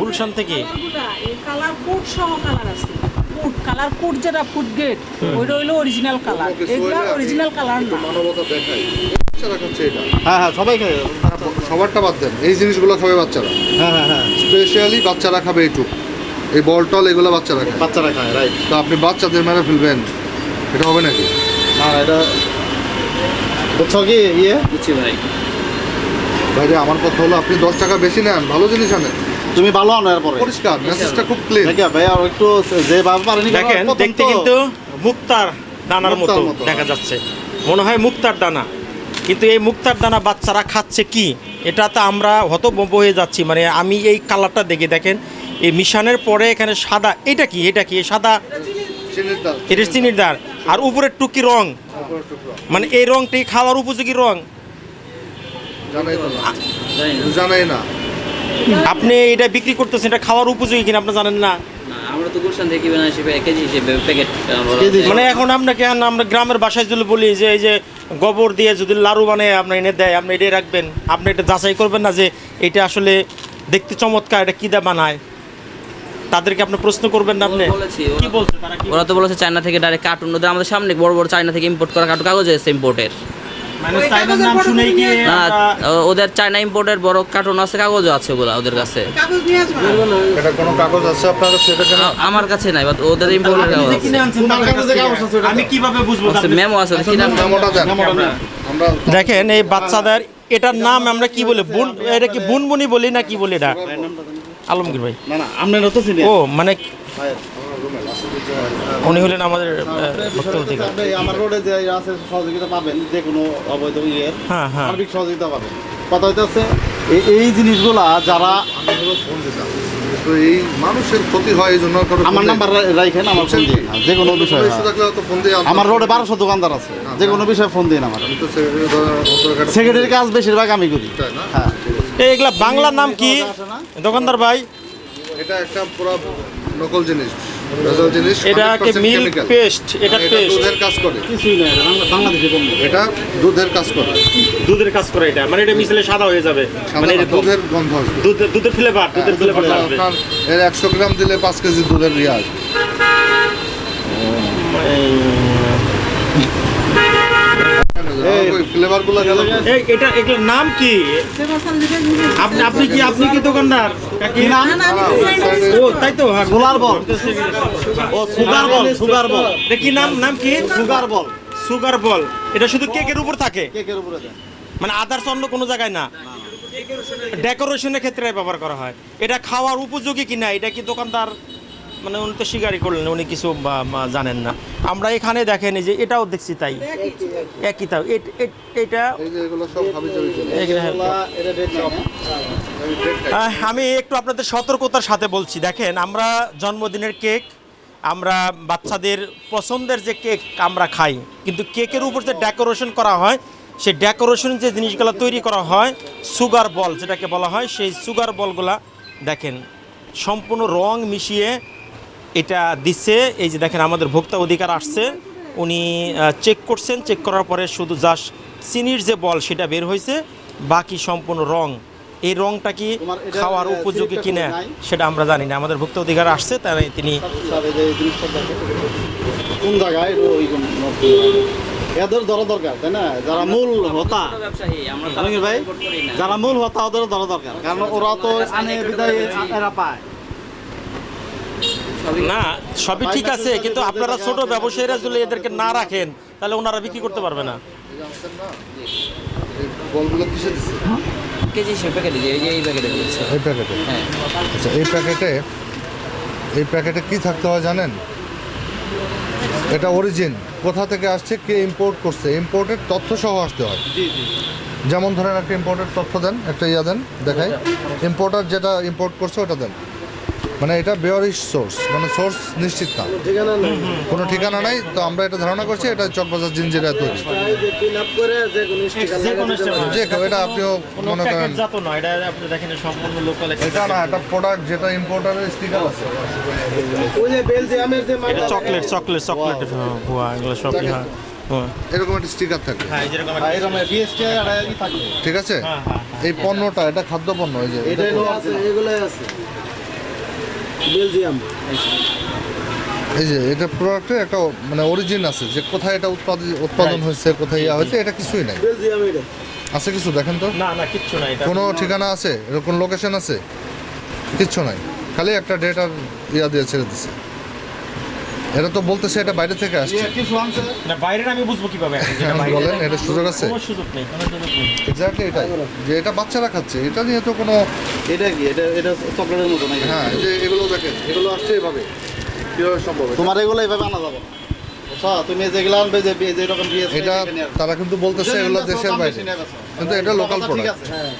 গুলশান থেকে colour code সহ colour আছে। ফুড কালার কোড যেটা ফুড গেট ওইটা হইল অরিজিনাল কালার এগুলা অরিজিনাল কালার না। মানবতা দেখাই। হ্যাঁ হ্যাঁ সবাই খায়। সবারটা বাদ দেন। এই জিনিসগুলো খাবে বাচ্চারা। হ্যাঁ হ্যাঁ হ্যাঁ। স্পেশালি বাচ্চারা খাবে এইটুক এই বল টল এগুলো বাচ্চারা খায়। বাচ্চারা খায় রাইট তো আপনি বাচ্চাদের মেরে ফেলবেন। এটা হবে নাকি? না এটা বুঝছ কি ইয়ে? বুঝছি ভাই। ভাইরে আমার কথা হলো আপনি দশ টাকা বেশি নেন ভালো জিনিস আনেন। তুমি ভালো আনো এরপরে। পরিষ্কার মেসেজটা খুব ক্লিন দেখে ভাই আর একটু যেভাবে পারেনি দেখেন দেখতে কিন্তু মুক্তার দানার মতো দেখা। যাচ্ছে। মনে হয় মুক্তার দানা। কিন্তু এই মুক্তার দানা বাচ্চারা খাচ্ছে কি? এটা তো আমরা হতভম্ব হয়ে যাচ্ছি। মানে আমি এই কালারটা দেখে দেখেন এই মিশানের পরে এখানে সাদা এটা কি? এটা কি? সাদা এটা চিনির দার আর উপরের টুকি রং। মানে এই রংটি খাওয়ার উপযোগী রং। জানাই না। আপনি এটা বিক্রি করতেছেন এটা খাওয়ার উপযোগী কিনা আপনি জানেন না? না, আমরা তো গুলশান থেকে কিনে আসি কেজি হিসেবে প্যাকেট মানে এখন আপনাকে আমরা গ্রামের বাসায় যদি বলি যে এই যে গোবর দিয়ে যদি লাড়ু বানিয়ে আপনার এনে দেয় আপনি এটা রাখবেন। আপনি এটা যাচাই করবেন না যে এটা আসলে দেখতে চমৎকার এটা কী দিয়ে বানায়? তাদেরকে আপনি প্রশ্ন করবেন না আপনি? কি বলছে তারা ওরা তো বলেছে চায়না থেকে ডাইরেক্ট কার্টুন ওদের আমাদের সামনে বড় বড় চায়না থেকে ইম্পোর্ট করা কার্টুন কাগজ এসে ইম্পোর্টের মানে চাইনার নাম শুনেই কি না ওদের চায়না ইম্পোর্টের বড় কার্টুন আছে কাগজও আছে ওগুলা ওদের কাছে। এটা কোনো কাগজ আছে আপনার আমার কাছে নাই বাট ওদের ইম্পোর্টের কাগজ আছে। আমি কীভাবে বুঝব মেমো আছে কি নাম মেমোটা দেন। মেমোটা আমরা দেখেন এই বাচ্চাদের এটার নাম আমরা কি বলি বুন এটা কি বুনবুনি বলি না কি বলি এটা? আলমগীর ভাই। না না আপনারা তো ও মানে উনি হলেন আমাদের আমার রোডে যে ইয়ে আছে সহযোগিতা পাবেন যে কোনো অবৈধ ইয়ের হ্যাঁ হ্যাঁ। সার্বিক সহযোগিতা পাবেন। কথা হইতেছে এই- এই জিনিসগুলা যারা এই মানুষের ক্ষতি হয় এই জন্য আমার নাম্বার। রাখেন আমার ফোন দিন যে কোনো বিষয় দিয়ে আমার রোডে বারোশো দোকানদার আছে। যে কোনো বিষয়ে ফোন দিন আমার। সেক্রেটারির কাজ বেশিরভাগ আমি করি। তাই না? হ্যাঁ। এই এগুলা বাংলা নাম কি? দোকানদার ভাই। এটা একটা পুরো নকল জিনিস। এটাকে মিল্ক পেস্ট এটা পেস্ট দুধের কাজ করে। কিছুই না বাংলা- বাংলাদেশি পণ্য এটা দুধের কাজ করে। দুধের কাজ করে এটা। মানে এটা মিশলে সাদা হয়ে যাবে। মানে এটা দুধের গন্ধ আসবে। দুধের দুধের ফ্লেভার দুধের ফ্লেভার আসবে এর একশো গ্রাম দিলে পাঁচ কেজি দুধের রিয়াজ। গেল এই এটা এগুলোর নাম কি? আপনি আপনি কি আপনি কি দোকানদার? কি নাম? ও তাই তো বল। ও সুগার বল সুগার বল। এটা কি নাম নাম কি? Sugar ball. Sugar ball. এটা শুধু কেকের উপর থাকে? কেকের উপরে মানে আদার্স অন্য কোনো জায়গায় না? ডেকোরেশনের ক্ষেত্রে ব্যবহার করা হয়। এটা খাওয়ার উপযোগী কিনা এটা কি দোকানদার মানে উনি তো স্বীকারই করলেন উনি কিছু জানেন না। আমরা এখানে দেখেন যে এটাও দেখছি তাই। একই তাও। এট- এট- এটা এই যে এগুলো সব হাবি জাবি জিনিস। এগুলা এটা রেড নাই হ্যাঁ? আমি একটু আপনাদের সতর্কতার সাথে বলছি। দেখেন আমরা জন্মদিনের কেক আমরা বাচ্চাদের পছন্দের যে কেক আমরা খাই কিন্তু কেকের উপর যে ডেকোরেশন করা হয় সেই ডেকোরেশন যে জিনিসগুলো তৈরি করা হয় সুগার বল যেটাকে বলা হয় সেই সুগার বলগুলা দেখেন সম্পূর্ণ রং মিশিয়ে এটা দিচ্ছে এই যে দেখেন আমাদের ভোক্তা অধিকার আসছে। উনি চেক করছেন চেক করার পরে শুধু জাস্ট চিনির যে বল সেটা বের হয়েছে বাকি সম্পূর্ণ রং। এই রংটা কি খাওয়ার উপযোগী কিনা সেটা আমরা জানি না। আমাদের ভোক্তা অধিকার আসছে তাই তিনি। কোন জায়গায় এদের ধরা দরকার তাই না? যারা মূল হতা ভাই। যারা মূল হতা ওদের ধরা দরকার। কারণ ওরা তো আনে বিদায় এরা পায়। না সবই ঠিক আছে কিন্তু আপনারা ছোট ব্যবসায়ীরা যদি এদেরকে না রাখেন তাহলে ওনারা বিক্রি করতে পারবে না। কেজি হিসেবে প্যাকেট এই প্যাকেটে এই প্যাকেটে হ্যাঁ। আচ্ছা এই প্যাকেটে এই প্যাকেটে কি থাকতে হয় জানেন? এটা অরিজিন কোথা থেকে আসছে কে ইম্পোর্ট করছে? ইম্পোর্টের তথ্য সহ আসতে হয়। যেমন ধরেন একটা ইম্পোর্টের তথ্য দেন একটা ইয়া দেন দেখাই। ইম্পোর্টার যেটা ইম্পোর্ট করছে ওটা দেন। মানে এটা বেয়ারিশ সোর্স মানে সোর্স নিশ্চিত না। কোনো ঠিকানা নাই তো আমরা এটা ধারণা করছি এটা চকবাজার জিঞ্জিরায় তৈরি। যে এটা আপনিও মনে করেন। এটা আপনি দেখেন সম্পূর্ণ লোকাল এটা না একটা প্রোডাক্ট যেটা ইম্পোর্টারের স্টিকার আছে। চকলেট চকলেট চকলেট হ্যাঁ এগুলো সবই হ্যাঁ এরকম একটা স্টিকার থাকবে হ্যাঁ থাকবে। ঠিক আছে? হ্যাঁ হ্যাঁ এই পণ্যটা এটা খাদ্য পণ্য এই যে এটাই হলো এগুলাই আছে বেলজিয়াম। এই যে এটা প্রোডাক্টে একটা মানে অরিজিন আছে যে কোথায় এটা উৎপাদন উৎপাদন হয়েছে কোথায় ইয়া হয়েছে এটা কিছুই নাই। বেলজিয়াম এটা। আছে কিছু দেখেন তো? না না কিচ্ছু নাই এটা কোনো ঠিকানা আছে? এরকম লোকেশন আছে? কিচ্ছু নাই। খালি একটা ডেটার ইয়া দিয়ে ছেড়ে দিছে। এটা তো বলতেছে এটা বাইরে থেকে আসছে। না বাইরের আমি বুঝব কীভাবে বাইরে? বলেন এটা সুযোগ আছে? কোনো সুযোগ নেই কোনো সুযোগ নেই। এক্স্যাক্টলি এটাই যে এটা বাচ্চারা খাচ্ছে এটা নিয়ে তো কোনো এটা কি? এটা এটা চকলেটের মতো নাকি? হ্যাঁ এই যে এগুলো দেখেন এগুলো আসছে এভাবে। কীভাবে সম্ভব তোমার এগুলো এভাবে আনা যাবে বুঝছ? তুমি যেগুলো আনবে যে যে যেরকম এটা তারা কিন্তু বলতেছে এগুলো দেশের বাইরে। কিন্তু এটা লোকাল ঠিক প্রোডাক্ট আছে হ্যাঁ।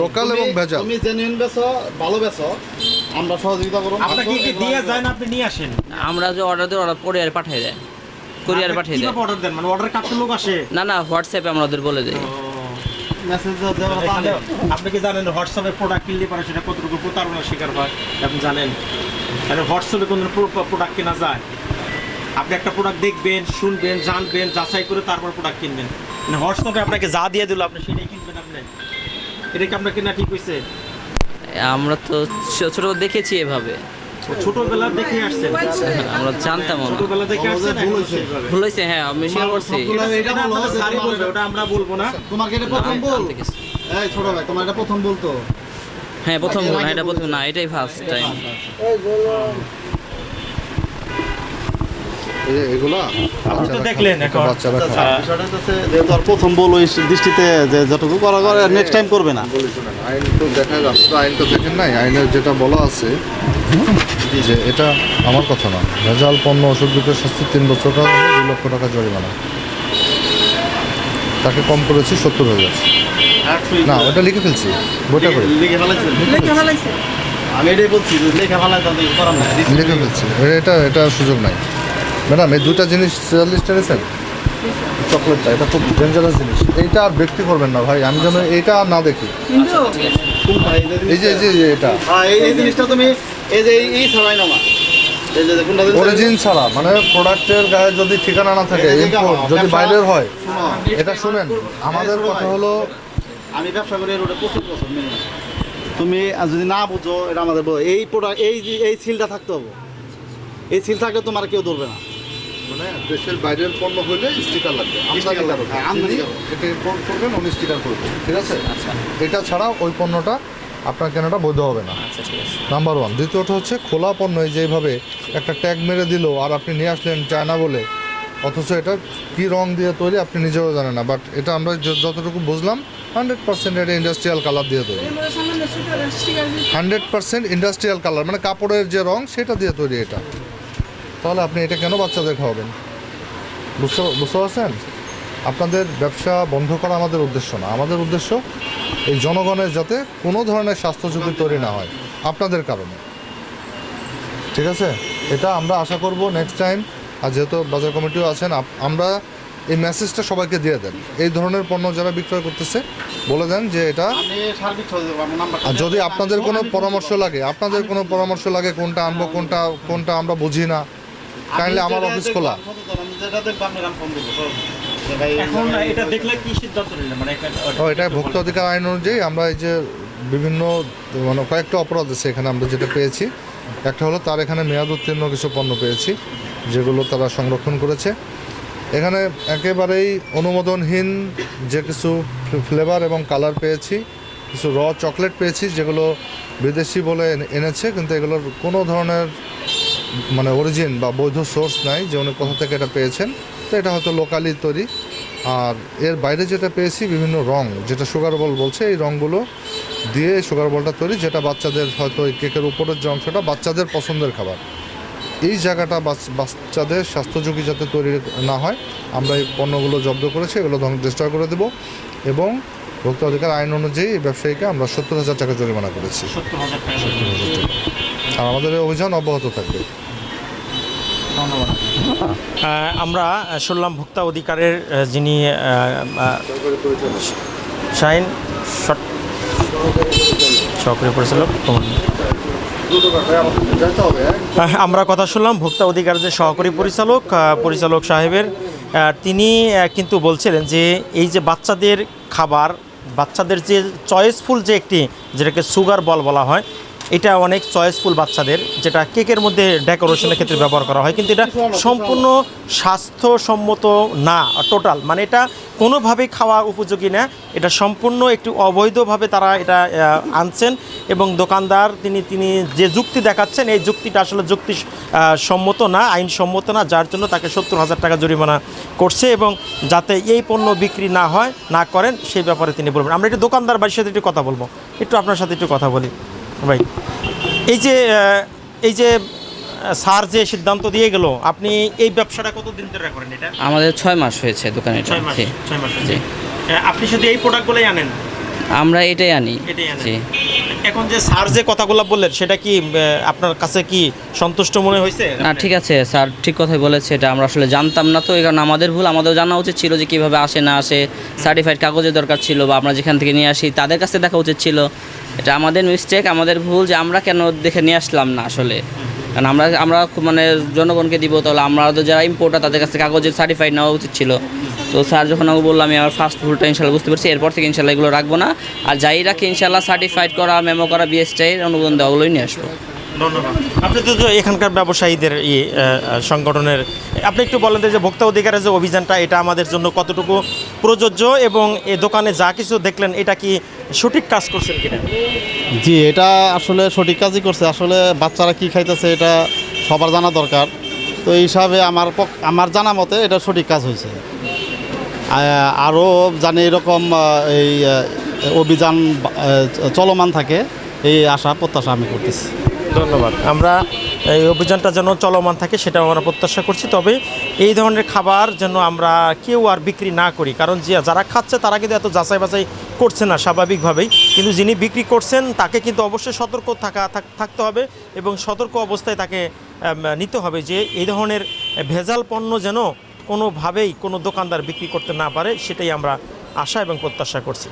লোকাল এবং ভেজাল। তুমি জেনুইন বেচো ভালো বেচো আমরা সহযোগিতা করব। আপনাকে কি দিয়ে যায় না আপনি নিয়ে আসেন? আমরা যে অর্ডার দিই অর্ডার কোরিয়ার পাঠিয়ে দেয়। কোরিয়ার পাঠিয়ে দেয়। অর্ডার দেন? মানে অর্ডার কাটতে লোক আসে? না না হোয়াটসঅ্যাপে আমরা ওদের বলে দিই। আপনি কি জানেন হোয়াটসঅ্যাপে প্রোডাক্ট কিনলে পারে সেটা কতটুকু প্রতারণার শিকার হয়? আপনি জানেন? তাহলে হোয়াটসঅ্যাপে কোনো প্রোডাক্ট কেনা যায়? আপনি একটা প্রোডাক্ট দেখবেন শুনবেন জানবেন যাচাই করে তারপর প্রোডাক্ট কিনবেন। মানে হোয়াটসঅ্যাপে আপনাকে যা দিয়ে দিল আপনি সেটাই কিনবেন আপনি। এটা কি আপনার কেনা ঠিক হয়েছে আমরা তো ছোট দেখেছি এভাবে। ছোটবেলা দেখে আসছেন আমরা জানতাম না ছোটবেলা দেখে আসছেন ভুল হয়েছে। ভুল হয়েছে হ্যাঁ আমি শেয়ার করছি। এটা তোমার- বলবে, ওটা আমরা বলব না। তোমাকে এটা প্রথম বল। এই ছোট ভাই তোমার এটা প্রথম বলতো হ্যাঁ প্রথম হ্যাঁ এটা প্রথম না এটাই ফার্স্ট টাইম এই যে এগুলা? আপনি তো দেখলেন এখন। বাচ্চারা আচ্ছা, যেহেতু আর প্রথম বল ওই দৃষ্টিতে যে যতটুকু করা করে নেক্সট টাইম করবে না। আইন তো দেখা যাচ্ছে আইন তো দেখেন নাই আইনের যেটা বলা আছে যে এটা আমার কথা না। ভেজাল পণ্য ওষুধ বিক্রয় শাস্তি তিন বছর কারাদণ্ড দুই লক্ষ টাকা জরিমানা। তাকে কম করেছি সত্তর হাজার না ওটা লিখে ফেলছি বইটা করে। লিখে আমি এটাই বলছি লেখা নাই লিখে ফেলছি। এটা এটা সুযোগ নাই। ম্যাডাম এই দুটা জিনিস লিস্টে নিয়েছেন চকলেটটা এটা খুব ডেঞ্জারাস জিনিস। এইটা আর ব্যক্তি করবেন না ভাই আমি যেন এইটা আর না দেখি? এই যে এই যে এটা। হ্যাঁ এই- জিনিসটা তুমি এই যে এই- ছাড়াই না অরিজিন ছাড়া মানে প্রোডাক্টের গায়ে যদি ঠিকানা না থাকে ইম্পোর্ট যদি বাইরের হয় শোনো, এটা শুনেন আমাদের এই কথা হলো আমি ব্যবসা করি রোডে প্রচুর বছর তুমি আর যদি না বুঝো এটা আমাদের এই প্রোডাক্ট এই যে- এই সিলটা থাকতে হবে। এই সিল থাকলে তোমার কেউ ধরবে না। মানে দেশের বাইরের পণ্য হইলে স্টিকার লাগবে আমদানি হ্যাঁ, লাগবে। এটা ইম্পোর্ট করবেন উনি স্টিকার করবেন ঠিক আছে? এটা ছাড়া ওই পণ্যটা আপনার কেনাটা বৈধ হবে না। আচ্ছা ঠিক আছে। নাম্বার ওয়ান দ্বিতীয়টা হচ্ছে খোলা পণ্য যেভাবে একটা ট্যাগ মেরে দিল আর আপনি নিয়ে আসলেন চায়না বলে অথচ এটা কি রং দিয়ে তৈরি আপনি নিজেও জানেন না বাট এটা আমরা যতটুকু বুঝলাম হান্ড্রেড পার্সেন্ট এটা ইন্ডাস্ট্রিয়াল কালার দিয়ে তৈরি। হান্ড্রেড পার্সেন্ট ইন্ডাস্ট্রিয়াল কালার মানে কাপড়ের যে রং সেটা দিয়ে তৈরি এটা। তাহলে আপনি এটা কেন বাচ্চাদের খাওয়াবেন? বুঝতে বুঝতে পারছেন? আপনাদের ব্যবসা বন্ধ করা আমাদের উদ্দেশ্য না। আমাদের উদ্দেশ্য এই জনগণের যাতে কোনো ধরনের স্বাস্থ্য ঝুঁকি তৈরি না হয় আপনাদের কারণে। ঠিক আছে? এটা আমরা আশা করব নেক্সট টাইম আর যেহেতু বাজার কমিটিও আছেন আমরা এই মেসেজটা সবাইকে দিয়ে দেন। এই ধরনের পণ্য যারা বিক্রয় করতেছে বলে দেন যে এটা আর যদি আপনাদের কোনো পরামর্শ লাগে আপনাদের কোনো পরামর্শ লাগে কোনটা আনব কোনটা কোনটা আমরা বুঝি না কাইন্ডলি আমার অফিস খোলা। মানে ও এটা ভোক্তা অধিকার আইন অনুযায়ী আমরা এই যে বিভিন্ন মানে কয়েকটা অপরাধ আছে এখানে আমরা যেটা পেয়েছি। একটা হলো তার এখানে মেয়াদ উত্তীর্ণ কিছু পণ্য পেয়েছি যেগুলো তারা সংরক্ষণ করেছে। এখানে একেবারেই অনুমোদনহীন যে কিছু ফ্লেভার এবং কালার পেয়েছি কিছু র চকলেট পেয়েছি যেগুলো বিদেশি বলে এনেছে কিন্তু এগুলোর কোনো ধরনের মানে অরিজিন বা বৈধ সোর্স নাই যে উনি কোথা থেকে এটা পেয়েছেন, তো এটা হয়তো লোকালি তৈরি। আর এর বাইরে যেটা পেয়েছি, বিভিন্ন রং, যেটা সুগার বল বলছে, এই রঙগুলো দিয়ে সুগার বলটা তৈরি, যেটা বাচ্চাদের হয়তো এই কেকের উপরের যে অংশটা বাচ্চাদের পছন্দের খাবার। এই জায়গাটা বাচ- বাচ্চাদের স্বাস্থ্য ঝুঁকি যাতে তৈরি না হয়, আমরা এই পণ্যগুলো জব্দ করেছি, এগুলো ডিস্ট্রয় করে দেব। এবং ভোক্তা অধিকার আইন অনুযায়ী ব্যবসায়ীকে আমরা সত্তর হাজার টাকা জরিমানা করেছি। আর আমাদের এই অভিযান অব্যাহত থাকবে আমরা শুনলাম ভোক্তা অধিকারের যিনি শাহিন সট- পরিচালক। আমরা কথা শুনলাম ভোক্তা অধিকার যে সহকারী পরিচালক পরিচালক সাহেবের তিনি কিন্তু বলছিলেন যে এই যে বাচ্চাদের খাবার বাচ্চাদের যে চয়েসফুল যে একটি যেটাকে সুগার বল বলা হয় এটা অনেক চয়েসফুল বাচ্চাদের, যেটা কেকের মধ্যে ডেকোরেশনের ক্ষেত্রে ব্যবহার করা হয়, কিন্তু এটা সম্পূর্ণ স্বাস্থ্যসম্মত না, টোটাল। মানে এটা কোনোভাবেই খাওয়া উপযোগী না, এটা সম্পূর্ণ একটু অবৈধভাবে তারা এটা আনছেন এবং দোকানদার তিনি তিনি যে যুক্তি দেখাচ্ছেন, এই যুক্তিটা আসলে যুক্তি সম্মত না, আইনসম্মত না, যার জন্য তাকে সত্তর হাজার টাকা জরিমানা করছে এবং যাতে এই পণ্য বিক্রি না হয়, না করেন, সেই ব্যাপারে তিনি বলবেন। আমরা একটু দোকানদার বাড়ির সাথে একটু কথা বলব। একটু আপনার সাথে একটু কথা বলি। ভাই এই যে এই যে স্যার যে সিদ্ধান্ত দিয়ে গেল আপনি এই ব্যবসাটা কতদিন ধরে করেন এটা? আমাদের ছয় মাস হয়েছে দোকানে ছয় মাস ছয় মাস জি। আপনি শুধু এই প্রোডাক্টগুলোই আনেন? আমরা এটাই আনি। এটাই আনেন। জি। এখন যে স্যার যে কথাগুলো বললেন সেটা কি আপনার কাছে কি সন্তুষ্ট মনে হয়েছে? না ঠিক আছে স্যার ঠিক কথাই বলেছে এটা আমরা আসলে জানতাম না তো এই কারণে আমাদের ভুল আমাদের জানা উচিত ছিল যে কীভাবে আসে না আসে সার্টিফাইড কাগজের দরকার ছিল বা আমরা যেখান থেকে নিয়ে আসি তাদের কাছে দেখা উচিত ছিল। এটা আমাদের মিস্টেক আমাদের ভুল যে আমরা কেন দেখে নিয়ে আসলাম না আসলে। কারণ আমরা আমরা মানে জনগণকে দিব, তাহলে আমরা তো যারা ইম্পোর্টার তাদের কাছে কাগজের সার্টিফাইড নেওয়া উচিত ছিল। তো স্যার যখন আমাকে বললাম আমি আমার ফার্স্ট ভুলটা ইনশাল্লাহ বুঝতে পারছি, এরপর থেকে ইনশাল্লাহ এগুলো রাখব না। আর যাই রাখি, ইনশাল্লাহ সার্টিফাইড করা মেমো করা বিএসটাই অনুমোদন দেওয়াগুলোই নিয়ে আসব। আপনি তো এখানকার ব্যবসায়ীদের ই সংগঠনের, আপনি একটু বলেন যে ভোক্তা অধিকারের যে অভিযানটা, এটা আমাদের জন্য কতটুকু প্রযোজ্য এবং এ দোকানে যা কিছু দেখলেন, এটা কি সঠিক কাজ করছেন কিনা? জি, এটা আসলে সঠিক কাজই করছে। আসলে বাচ্চারা কি খাইতেছে, এটা সবার জানা দরকার। তো এই হিসাবে আমার আমার জানা মতে এটা সঠিক কাজ হয়েছে। আরও জানি এরকম এই অভিযান চলমান থাকে, এই আশা, প্রত্যাশা আমি করতেছি। ধন্যবাদ। আমরা এই অভিযানটা যেন চলমান থাকে সেটা আমরা প্রত্যাশা করছি। তবে এই ধরনের খাবার যেন আমরা কেউ আর বিক্রি না করি। কারণ যে যারা খাচ্ছে তারা কিন্তু এত যাচাই বাছাই করছে না স্বাভাবিকভাবেই। কিন্তু যিনি বিক্রি করছেন তাকে কিন্তু অবশ্যই সতর্ক থাকা থাকতে হবে এবং সতর্ক অবস্থায় তাকে নিতে হবে যে এই ধরনের ভেজাল পণ্য যেন কোনোভাবেই কোনো দোকানদার বিক্রি করতে না পারে, সেটাই আমরা আশা এবং প্রত্যাশা করছি।